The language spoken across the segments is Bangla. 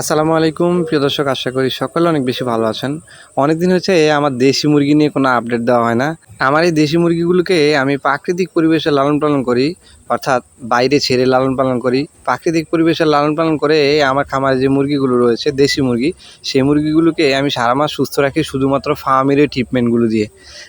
আসসালামু আলাইকুম, প্রিয় দর্শক, আশা করি সকলে অনেক বেশি ভালো আছেন। অনেক দিন হচ্ছে আমার দেশি মুরগি নিয়ে কোনো আপডেট দেওয়া হয় না। আমার এই দেশি মুরগিগুলোকে আমি প্রাকৃতিক পরিবেশে লালন পালন করি, অর্থাৎ বাইরে ছেড়ে লালন পালন করি। প্রাকৃতিক পরিবেশে লালন পালন করে আমার খামারে যে মুরগিগুলো রয়েছে, দেশি মুরগি, সেই মুরগিগুলোকে আমি সারা মাস সুস্থ রাখি শুধুমাত্র ফার্মের ট্রিটমেন্টগুলো দিয়ে।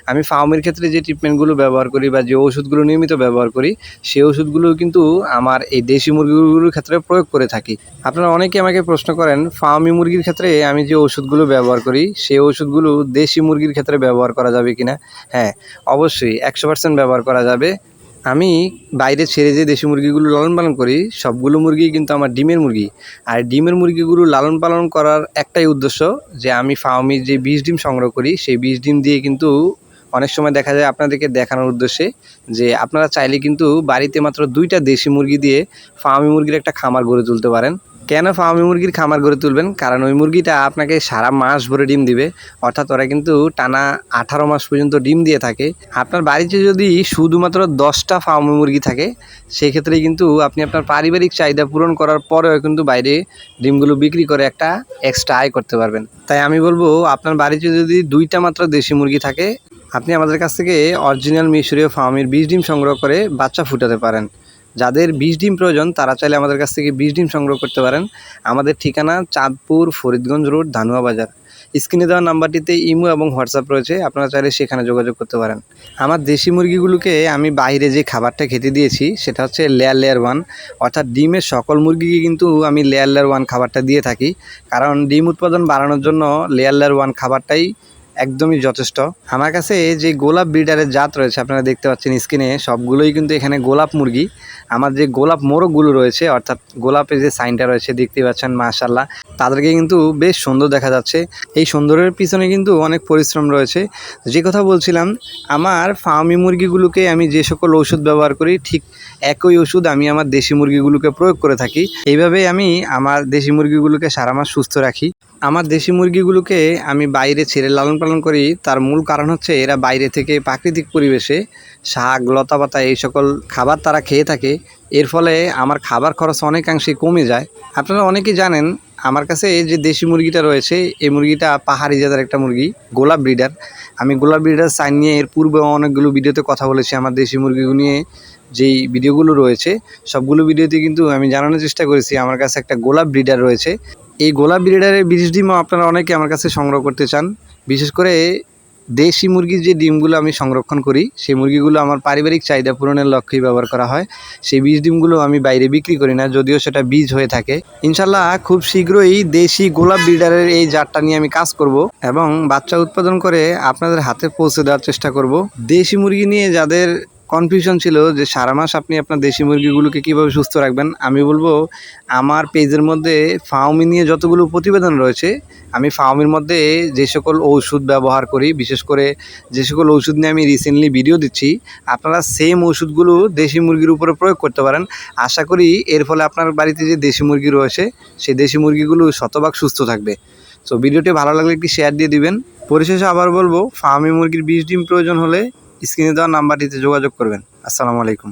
আমি ফার্মের ক্ষেত্রে যে ট্রিটমেন্টগুলো ব্যবহার করি বা যে ওষুধগুলো নিয়মিত ব্যবহার করি, সেই ওষুধগুলো কিন্তু আমার এই দেশি মুরগিগুলোর ক্ষেত্রে প্রয়োগ করে থাকি। আপনারা অনেকে আমাকে প্রশ্ন করেন, ফার্মি মুরগির ক্ষেত্রে আমি যে ওষুধগুলো ব্যবহার করি, সেই ওষুধগুলো দেশি মুরগির ক্ষেত্রে ব্যবহার করা যাবে কিনা? হ্যাঁ অবশ্যই একশো পার্সেন্ট ব্যবহার করা যাবে। আমি বাইরে ছেড়ে যে দেশি মুরগিগুলো লালন পালন করি, সবগুলো মুরগি কিন্তু আমার ডিমের মুরগি। আর ডিমের মুরগিগুলো লালন পালন করার একটাই উদ্দেশ্য যে আমি ফার্মি যে বীজ ডিম সংগ্রহ করি, সেই বীজ ডিম দিয়ে কিন্তু অনেক সময় দেখা যায় আপনাদেরকে দেখানোর উদ্দেশ্যে যে আপনারা চাইলে কিন্তু বাড়িতে মাত্র দুইটা দেশি মুরগি দিয়ে ফার্মি মুরগির একটা খামার গড়ে তুলতে পারেন। কেন ফার্মি মুরগির খামার গড়ে তুলবেন? কারণ ওই মুরগিটা আপনাকে সারা মাস ভরে ডিম দিবে। অর্থাৎ ওরা কিন্তু টানা আঠারো মাস পর্যন্ত ডিম দিয়ে থাকে। আপনার বাড়িতে যদি শুধুমাত্র দশটা ফার্মি মুরগি থাকে সেক্ষেত্রে কিন্তু আপনি আপনার পারিবারিক চাহিদা পূরণ করার পরেও কিন্তু বাইরে ডিমগুলো বিক্রি করে একটা এক্সট্রা আয় করতে পারবেন। তাই আমি বলব, আপনার বাড়িতে যদি দুইটা মাত্র দেশি মুরগি থাকে, আপনি আমাদের কাছ থেকে অরিজিনাল মিশরীয় ফার্মের বীজ ডিম সংগ্রহ করে বাচ্চা ফুটাতে পারেন। যাদের বীজ ডিম প্রয়োজন, তারা চাইলে আমাদের কাছ থেকে বীজ ডিম সংগ্রহ করতে পারেন। আমাদের ঠিকানা চাঁদপুর ফরিদগঞ্জ রোড, ধানুয়া বাজার। স্ক্রিনে দেওয়া নাম্বারটিতে ইমো এবং হোয়াটসঅ্যাপ রয়েছে, আপনারা চাইলে সেখানে যোগাযোগ করতে পারেন। আমার দেশি মুরগিগুলোকে আমি বাইরে যে খাবারটা খেতে দিয়েছি, সেটা হচ্ছে লেয়ার লেয়ার ওয়ান। অর্থাৎ ডিমের সকল মুরগিকে কিন্তু আমি লেয়ার লেয়ার ওয়ান খাবারটা দিয়ে থাকি। কারণ ডিম উৎপাদন বাড়ানোর জন্য লেয়ার লেয়ার ওয়ান খাবারটাই একদমই যথেষ্ট। আমার কাছে যে গোলাপ ব্রিডারের জাত রয়েছে, আপনারা দেখতে পাচ্ছেন স্ক্রিনে সবগুলোই কিন্তু এখানে গোলাপ মুরগি। আমার যে গোলাপ মোরগগুলো রয়েছে, অর্থাৎ গোলাপের যে সাইনটা রয়েছে, দেখতে পাচ্ছেন মাশাল্লাহ তাদেরকে কিন্তু বেশ সুন্দর দেখা যাচ্ছে। এই সুন্দরের পিছনে কিন্তু অনেক পরিশ্রম রয়েছে। যে কথা বলছিলাম, আমার ফার্মি মুরগিগুলোকে আমি যে সকল ওষুধ ব্যবহার করি, ঠিক একই ওষুধ আমি আমার দেশি মুরগিগুলোকে প্রয়োগ করে থাকি। এইভাবেই আমি আমার দেশি মুরগিগুলোকে সারা মাস সুস্থ রাখি। আমার দেশি মুরগিগুলোকে আমি বাইরে ছেড়ে লালন পালন করি। তার মূল কারণ হচ্ছে এরা বাইরে থেকে প্রাকৃতিক পরিবেশে শাক, লতাপাতা, এই সকল খাবার তারা খেয়ে থাকে। এর ফলে আমার খাবার খরচ অনেকাংশে কমে যায়। আপনারা অনেকেই জানেন, আমার কাছে এই যে দেশি মুরগিটা রয়েছে, এই মুরগিটা পাহাড়ি জাতের একটা মুরগি, গোলাপ ব্রিডার। আমি গোলাপ ব্রিডার সাইন নিয়ে এর পূর্বে অনেকগুলো ভিডিওতে কথা বলেছি আমার দেশি মুরগিগুলো নিয়ে, যেই ভিডিওগুলো রয়েছে, সবগুলো ভিডিওতে কিন্তু আমি জানানোর চেষ্টা করেছি, আমার কাছে একটা গোলাপ ব্রিডার রয়েছে। এই গোলাপ ব্রিডারের বিদেশ ডিমও আপনারা অনেকে আমার কাছে সংগ্রহ করতে চান। বিশেষ করে দেশি মুরগির যে ডিমগুলো আমি সংরক্ষণ করি, সেই মুরগিগুলো আমার পারিবারিক চাহিদা পূরণের লক্ষ্যেই ব্যবহার করা হয়। সেই বীজ ডিমগুলো আমি বাইরে বিক্রি করি না, যদিও সেটা বীজ হয়ে থাকে। ইনশাল্লাহ খুব শীঘ্রই দেশি গোলাপ ব্রিডারের এই জাতটা নিয়ে আমি কাজ করব এবং বাচ্চা উৎপাদন করে আপনাদের হাতে পৌঁছে দেওয়ার চেষ্টা করব। দেশি মুরগি নিয়ে যাদের কনফিউশন ছিল যে সারা মাস আপনি আপনার দেশি মুরগিগুলোকে কীভাবে সুস্থ রাখবেন? আমি বলব, আমার পেজের মধ্যে ফার্মি নিয়ে যতগুলো প্রতিবেদন রয়েছে, আমি ফার্মের মধ্যে যে সকল ঔষধ ব্যবহার করি, বিশেষ করে যে সকল ওষুধ নিয়ে আমি রিসেন্টলি ভিডিও দিচ্ছি, আপনারা সেম ওষুধগুলো দেশি মুরগির উপরে প্রয়োগ করতে পারেন। আশা করি এর ফলে আপনার বাড়িতে যে দেশি মুরগি রয়েছে সেই দেশি মুরগিগুলো শতভাগ সুস্থ থাকবে। সো ভিডিওটি ভালো লাগলে একটি শেয়ার দিয়ে দিবেন। পরিশেষে আবার বলব ফার্মি মুরগির বীজ ডিম প্রয়োজন হলে স্ক্রিনে দেওয়া নাম্বারটিতে যোগাযোগ করবেন। আসসালামু আলাইকুম।